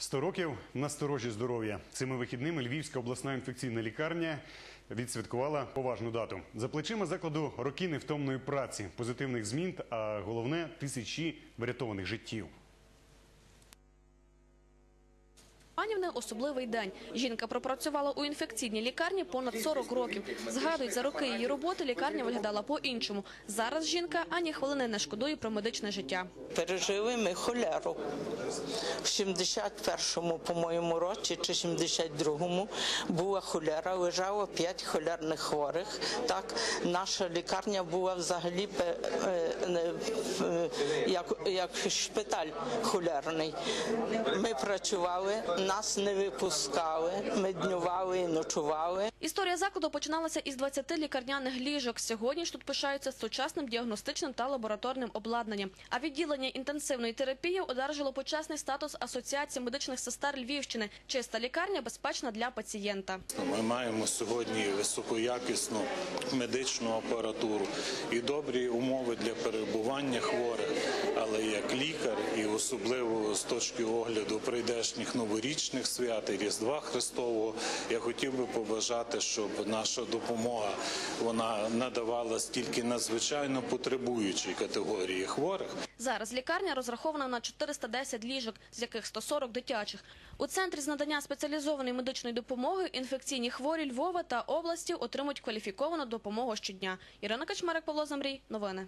100 років на сторожі здоров'я. Цими вихідними Львівська обласна інфекційна лікарня відсвяткувала поважну дату. За плечима закладу роки невтомної праці, позитивних змін, а головне тисячі врятованих життів. Панівни особливий день. Жінка пропрацювала у інфекційній лікарні понад 40 років. Згадують, за роки її роботи лікарня виглядала по-іншому. Зараз жінка ані хвилини не шкодує про медичне життя. Пережили ми холеру. В 71-му, по-моєму, році чи 72-му була холера, лежало 5 холерних хворих. Так, наша лікарня була взагалі е, е, як, як шпиталь холерний. Ми працювали, нас не випускали, ми днювали і ночували. Історія закладу починалася із 20 лікарняних ліжок. Сьогодні ж тут пишаються сучасним діагностичним та лабораторним обладнанням. А відділення інтенсивної терапії одержало почесний статус Асоціації медичних сестер Львівщини. Чиста лікарня безпечна для пацієнта. Ми маємо сьогодні високоякісну медичну апаратуру і добрі умови для перебування хворих. Але як лікар, особливо з точки огляду прийдешніх новорічних свят і Різдва Христового, я хотів би побажати, щоб наша допомога вона надавалась тільки надзвичайно потребуючій категорії хворих. Зараз лікарня розрахована на 410 ліжок, з яких 140 дитячих. У центрі з надання спеціалізованої медичної допомоги інфекційні хворі Львова та області отримують кваліфіковану допомогу щодня. Ірина Качмарик, Павло Замрій. Новини.